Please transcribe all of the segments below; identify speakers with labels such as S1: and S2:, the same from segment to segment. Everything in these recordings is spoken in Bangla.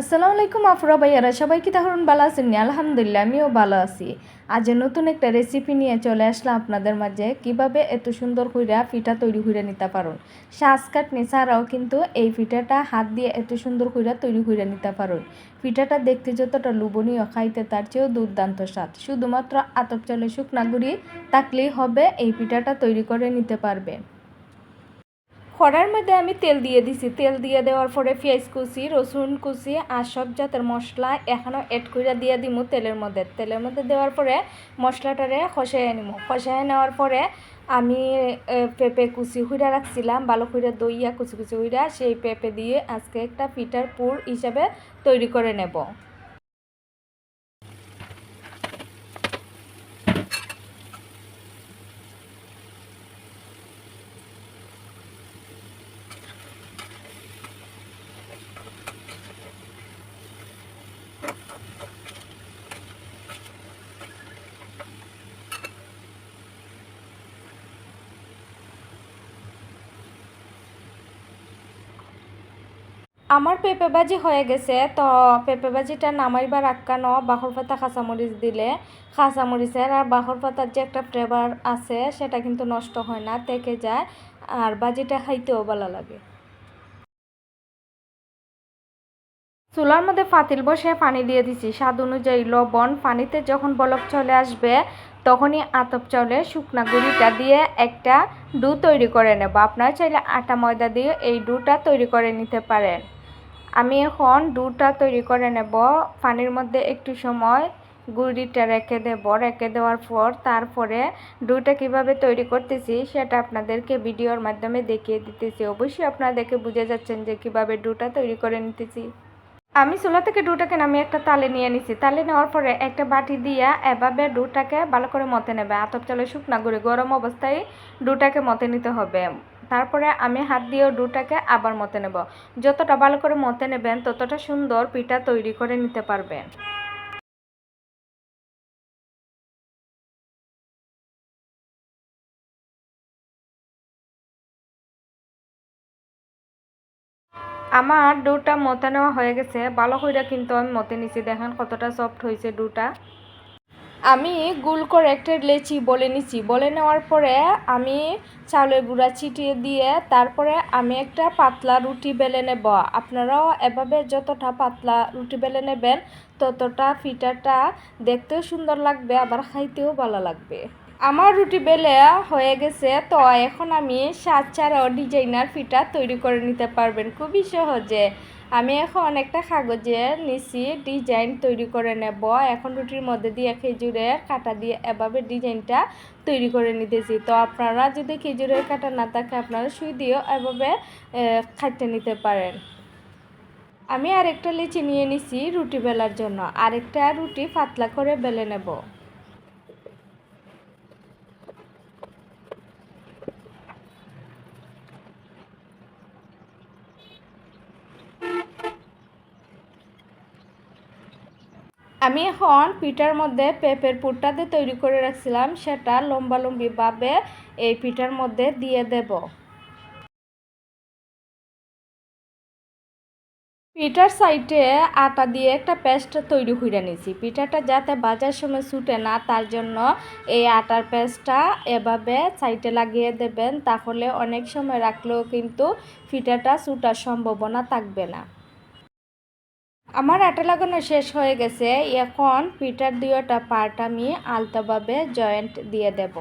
S1: আসসালামু আলাইকুম আফরা ভাইয়ারা। সবাই কি তাহলে ভালো আছেন নি? আলহামদুলিল্লাহ, আমিও ভালো আছি। আজ নতুন একটা রেসিপি নিয়ে চলে আসলাম আপনাদের মাঝে, কীভাবে এত সুন্দর কইরা পিঠা তৈরি করে নিতে পারুন। শ্বাস কাটনি ছাড়াও কিন্তু এই পিঠাটা হাত দিয়ে এত সুন্দর কইরা তৈরি করে নিতে পারুন। পিঠাটা দেখতে যতটা লোভনীয়, খাইতে তার চেয়েও দুর্দান্ত স্বাদ। শুধুমাত্র আতপ চলে শুকনা গুঁড়ি থাকলেই হবে, এই পিঠাটা তৈরি করে নিতে পারবেন কড়ার মধ্যে আমি তেল দিয়ে দিছি। তেল দিয়ে দেওয়ার পরে পেঁয়াজ কুচি, রসুন কুচি, আর সব জাতের মশলা এখনও এড করে দিয়ে দিমু তেলের মধ্যে। তেলের মধ্যে দেওয়ার পরে মশলাটারে খসাই নিমু। খসাই নেওয়ার পরে আমি পেঁপে কুচি হুইরা রাখছিলাম, ভালো করে দইয়া কুচি কুচি হুইরা সেই পেঁপে দিয়ে আজকে একটা পিঠার পুর হিসাবে তৈরি করে নেব। আমার পেঁপে ভাজি হয়ে গেছে, তো পেঁপে ভাজিটা নামাইবার আক্কানো বাহর পাতা কাঁচামরিচ দিলে কাঁচামরিচের আর বাহর পাতার যে একটা ফ্লেভার আছে, সেটা কিন্তু নষ্ট হয় না, থেকে যায়, আর ভাজিটা খাইতেও ভালো লাগে। চুলার মধ্যে পাতিল বসে পানি দিয়ে দিছি। স্বাদ অনুযায়ী লবণ, পানিতে যখন বলক চলে আসবে, তখনই আতপ চাউলে শুকনা গুঁড়িটা দিয়ে একটা ডু তৈরি করে নেব। আপনারা চাইলে আটা ময়দা দিয়ে এই ডুটা তৈরি করে নিতে পারেন। আমি এখন ডুটা তৈরি করে নেব। পানির মধ্যে একটু সময় গুঁড়িটা রেখে দেব। রেখে দেওয়ার পর তারপরে দুটা কীভাবে তৈরি করতেছি সেটা আপনাদেরকে ভিডিওর মাধ্যমে দেখিয়ে দিতেছি। অবশ্যই আপনারা দেখে বুঝে যাচ্ছেন যে কীভাবে দুটা তৈরি করে নিতেছি। আমি চুলা থেকে ডুটাকে নামিয়ে একটা তালে নিয়ে নিছি। তালে নেওয়ার পরে একটা বাটি দিয়া এভাবে ডুটাকে ভালো করে মতে নেবে। আতপ চালে শুকনা গুঁড়ি গরম অবস্থায় ডুটাকে মতে নিতে হবে। তারপরে আমি হাত দিয়েও ডুটাকে আবার মতে নেব। যতটা ভালো করে মতে নেবেন, ততটা সুন্দর পিঠা তৈরি করে নিতে পারবেন। আমার ডুটা মতে নেওয়া হয়ে গেছে। ভালো করে কিন্তু আমি মতে নিছি। দেখেন কতটা সফট হয়েছে ডুটা। আমি গুল করে একটা লেচি বলে নিছি। বলে নেওয়ার পরে আমি চাউলের গুঁড়া ছিটিয়ে দিয়ে তারপরে আমি একটা পাতলা রুটি বেলে নেব। আপনারাও এভাবে যতটা পাতলা রুটি বেলে নেবেন, ততটা ফিটাটা দেখতেও সুন্দর লাগবে, আবার খাইতেও ভালো লাগবে। আমার রুটি বেলে হয়ে গেছে, তো এখন আমি সাত ছাড়াও ডিজাইনার ফিটা তৈরি করে নিতে পারবেন। খুবই সহজে। আমি এখন একটা কাগজের নিচি ডিজাইন তৈরি করে নেব। এখন রুটির মধ্যে দিয়ে খেজুরের কাটা দিয়ে এভাবে ডিজাইনটা তৈরি করে নিতেছি। তো আপনারা যদি খেজুরের কাটা না থাকে, আপনারা সুই দিয়েও এভাবে খাইতে নিতে পারেন। আমি আরেকটা লিচি নিয়ে নিছি রুটি বেলার জন্য। আরেকটা রুটি পাতলা করে বেলে নেব। আমি এখন পিঠার মধ্যে পেঁপের পুরটাতে তৈরি করে রাখছিলাম, সেটা লম্বা লম্বিভাবে এই পিঠার মধ্যে দিয়ে দেব। পিঠার সাইডে আটা দিয়ে একটা পেস্ট তৈরি করে নিয়েছি। পিঠাটা যাতে বাজার সময় ছুটে না, তার জন্য এই আটার পেস্টটা এভাবে সাইডে লাগিয়ে দেবেন, তাহলে অনেক সময় রাখলেও কিন্তু পিঠাটা ছুটার সম্ভাবনা থাকবে না। আমার আটা লাগানো শেষ হয়ে গেছে, এখন পিঠার দুইটা পার্ট আমি আলতাভাবে জয়েন্ট দিয়ে দেব।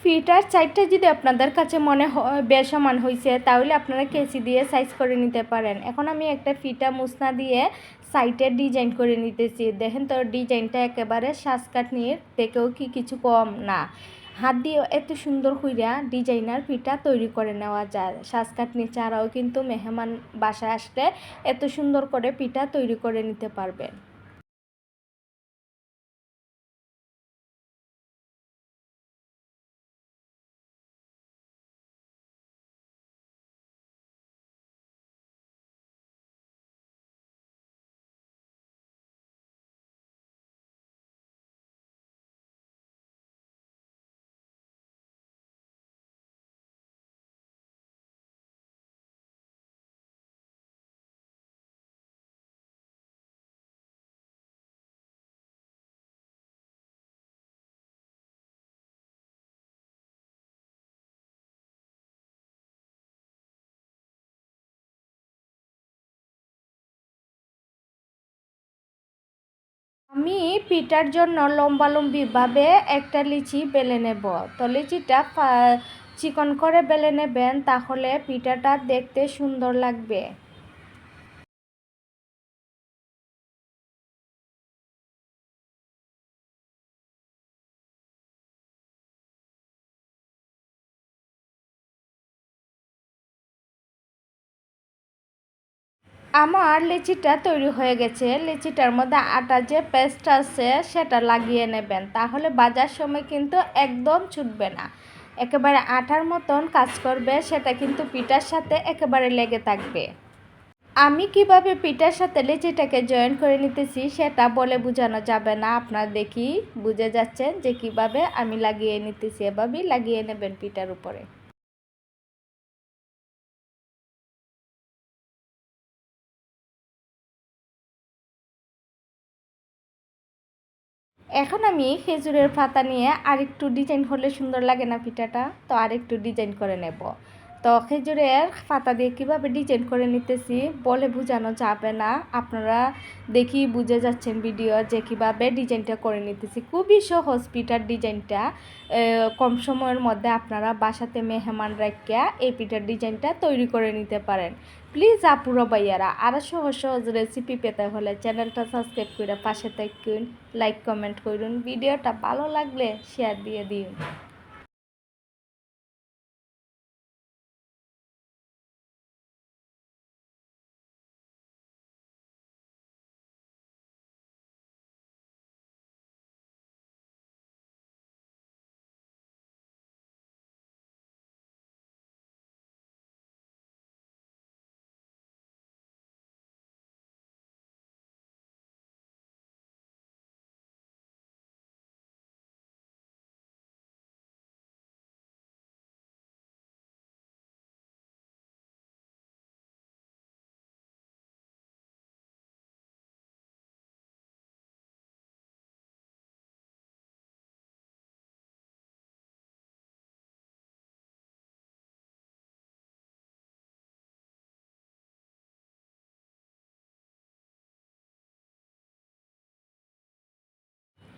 S1: ফিটার সাইজটা যদি আপনাদের কাছে মনে হয় বেসমান হয়েছে তাহলে আপনারা কেসি দিয়ে সাইজ করে নিতে পারেন। এখন আমি একটা ফিটা মুসনা দিয়ে সাইটে ডিজাইন করে নিতেছি। দেখেন তো, ডিজাইনটা একেবারে শ্বাসকাটনির থেকেও কি কিছু কম না। হাত দিয়ে এত সুন্দর হইয়া ডিজাইনার পিঠা তৈরি করে নেওয়া যায়। শ্বাসকাটনি ছাড়াও কিন্তু মেহমান বাসায় আসলে এত সুন্দর করে পিঠা তৈরি করে নিতে পারবেন। আমি পিঠার জন্য লম্বালম্বিভাবে একটা লিচি বেলে নেব। তো লিচিটা চিকন করে বেলে নেবেন, তাহলে পিঠাটা দেখতে সুন্দর লাগবে। আমার লিচিটা তৈরি হয়ে গেছে। লিচিটার মধ্যে আটা যে পেস্ট আছে, সেটা লাগিয়ে নেবেন। তাহলে বাজার সময় কিন্তু একদম ছুটবে না। একেবারে আটার মতন কাজ করবে, সেটা কিন্তু পিঠার সাথে একেবারে লেগে থাকবে। আমি কীভাবে পিঠার সাথে লিচিটাকে জয়েন করে নিতেছি, সেটা বলে বোঝানো যাবে না। আপনার দেখি বুঝে যাচ্ছেন যে কীভাবে আমি লাগিয়ে নিতেছি। এভাবেই লাগিয়ে নেবেন পিঠার উপরে। এখন আমি খেজুরের পাতা নিয়ে আরেকটু ডিজাইন করলে সুন্দর লাগে না পিঠাটা? তো আরেকটু ডিজাইন করে নেব। তো খেজুরের পাতা দিয়ে কীভাবে ডিজাইন করে নিতেছি, বলে বোঝানো যাবে না। আপনারা দেখি বুঝে যাচ্ছেন ভিডিও যে কীভাবে ডিজাইনটা করে নিতেছি। খুবই সহজ পিঠার ডিজাইনটা কম সময়ের মধ্যে আপনারা বাসাতে মেহমান রাখিয়া এই পিঠার ডিজাইনটা তৈরি করে নিতে পারেন। প্লিজ আপুরা ভাইয়ারা আরও সহজ সহজ রেসিপি পেতে হলে চ্যানেলটা সাবস্ক্রাইব করে পাশে থাকুন লাইক কমেন্ট করুন। ভিডিওটা ভালো লাগলে শেয়ার দিয়ে দিন।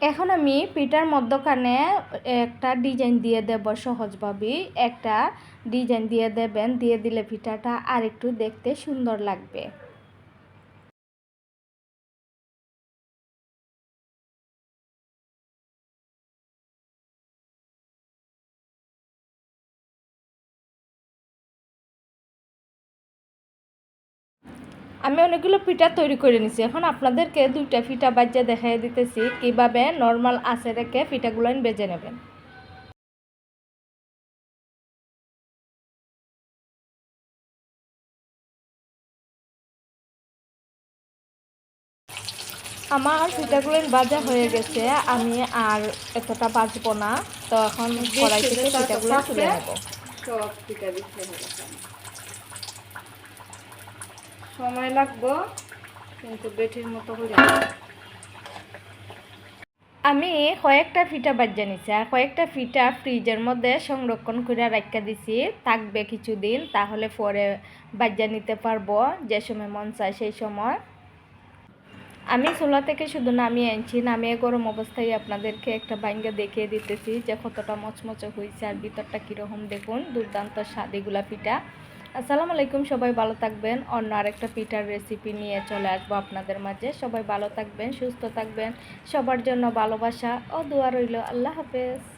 S1: এখন আমি পিঠার মধ্যখানে একটা ডিজাইন দিয়ে দেব সহজভাবে। একটা ডিজাইন দিয়ে দেবেন, দিয়ে দিলে পিঠাটা আর একটু দেখতে সুন্দর লাগবে। আমি অনেকগুলো পিঠা তৈরি করে নিছি। এখন আপনাদেরকে দুইটা পিঠা বাজ্যা দেখাই দিতেছি কীভাবে নর্মাল আছে রেখে পিঠাগুলো বেজে নেবেন। আমার পিঠাগুলো ভাজা হয়ে গেছে আমি আর এতটা বাজবো না। তো এখন কড়াই থেকে পিঠাগুলো তুলে নেব।
S2: সব পিঠা হয়ে গেছে সময় লাগবো, কিন্তু বেঠির মতো হয়ে
S1: আমি কয়েকটা ফিটা বাজ্যা নিছি, আর কয়েকটা ফিটা ফ্রিজের মধ্যে সংরক্ষণ করে রাখা দিছি। থাকবে কিছুদিন, তাহলে পরে বাজ্যা নিতে পারব, যে সময় মন চায় সেই সময়। আমি চুলা থেকে শুধু নামিয়ে আনছি, নামিয়ে গরম অবস্থায় আপনাদেরকে একটা বাইঙ্গা দেখিয়ে দিতেছি যে কতটা মচমচে হয়েছে আর ভিতরটা কীরকম দেখুন, দুর্দান্ত স্বাদিগুলা পিঠা আসসালামু আলাইকুম, সবাই ভালো থাকবেন। অন্য আরেকটা পিঠার রেসিপি নিয়ে চলে আসব আপনাদের মাঝে। সবাই ভালো থাকবেন, সুস্থ থাকবেন। সবার জন্য ভালোবাসা ও দোয়া রইল। আল্লাহ হাফেজ।